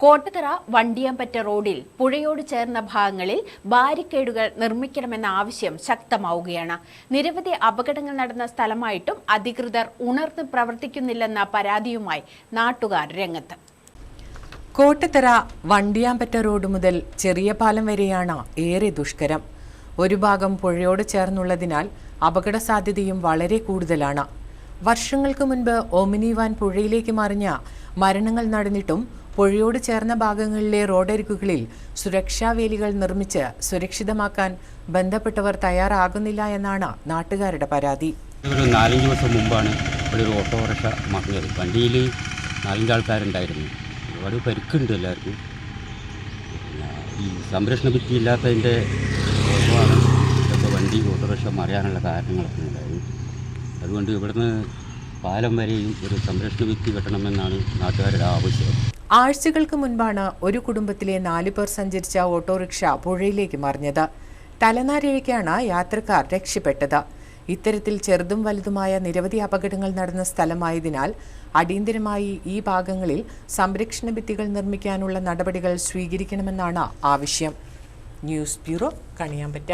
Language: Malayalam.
കോട്ടത്തറ വണ്ടിയമ്പറ്റ റോഡിൽ പുഴയോട് ചേർന്ന ഭാഗങ്ങളിൽ ബാരിക്കേഡുകൾ നിർമ്മിക്കണമെന്ന ആവശ്യം ശക്തമാവുകയാണ്. നിരവധി അപകടങ്ങൾ നടന്ന സ്ഥലമായിട്ടും അധികൃതർ ഉണർന്ന് പ്രവർത്തിക്കുന്നില്ലെന്ന പരാതിയുമായി നാട്ടുകാർ രംഗത്ത്. കോട്ടത്തറ വണ്ടിയാമ്പറ്റ റോഡ് മുതൽ ചെറിയ പാലം വരെയാണ് ഏറെ ദുഷ്കരം. ഒരു ഭാഗം പുഴയോട് ചേർന്നുള്ളതിനാൽ അപകട സാധ്യതയും വളരെ കൂടുതലാണ്. വർഷങ്ങൾക്ക് മുൻപ് ഓമിനി വാൻ പുഴയിലേക്ക് മറിഞ്ഞ മരണങ്ങൾ നടന്നിട്ടും പുഴയോട് ചേർന്ന ഭാഗങ്ങളിലെ റോഡരികുകളിൽ സുരക്ഷാ വേലികൾ നിർമ്മിച്ച് സുരക്ഷിതമാക്കാൻ ബന്ധപ്പെട്ടവർ തയ്യാറാകുന്നില്ല എന്നാണ് നാട്ടുകാരുടെ പരാതി. ഒരു നാലഞ്ച് ദിവസം മുമ്പാണ് ഒരു ഓട്ടോറിക്ഷ മറിഞ്ഞത്. വണ്ടിയിൽ നാലഞ്ച് ആൾക്കാരുണ്ടായിരുന്നു. ഒരുപാട് പരിക്കുണ്ട് എല്ലാവർക്കും. ഈ സംരക്ഷണ ഭിത്തി ഇല്ലാത്തതിന്റെ വണ്ടി ഓട്ടോറിക്ഷ മറിയാനുള്ള കാരണങ്ങളൊക്കെ ഉണ്ടായിരുന്നു അതുകൊണ്ട് ഇവിടുന്ന് പാലം വരെയും ഒരു സംരക്ഷണ ഭിത്തി കെട്ടണമെന്നാണ് നാട്ടുകാരുടെ ആവശ്യം. ആഴ്ചകൾക്ക് മുൻപാണ് ഒരു കുടുംബത്തിലെ നാലു പേർ സഞ്ചരിച്ച ഓട്ടോറിക്ഷ പുഴയിലേക്ക് മറിഞ്ഞത്. തലനാരിഴയ്ക്കാണ് യാത്രക്കാർ രക്ഷപ്പെട്ടത്. ഇത്തരത്തിൽ ചെറുതും വലുതുമായ നിരവധി അപകടങ്ങൾ നടന്ന സ്ഥലമായതിനാൽ അടിയന്തരമായി ഈ ഭാഗങ്ങളിൽ സംരക്ഷണ ഭിത്തികൾ നിർമ്മിക്കാനുള്ള നടപടികൾ സ്വീകരിക്കണമെന്നാണ് ആവശ്യം. News bureau Kaniyambetta.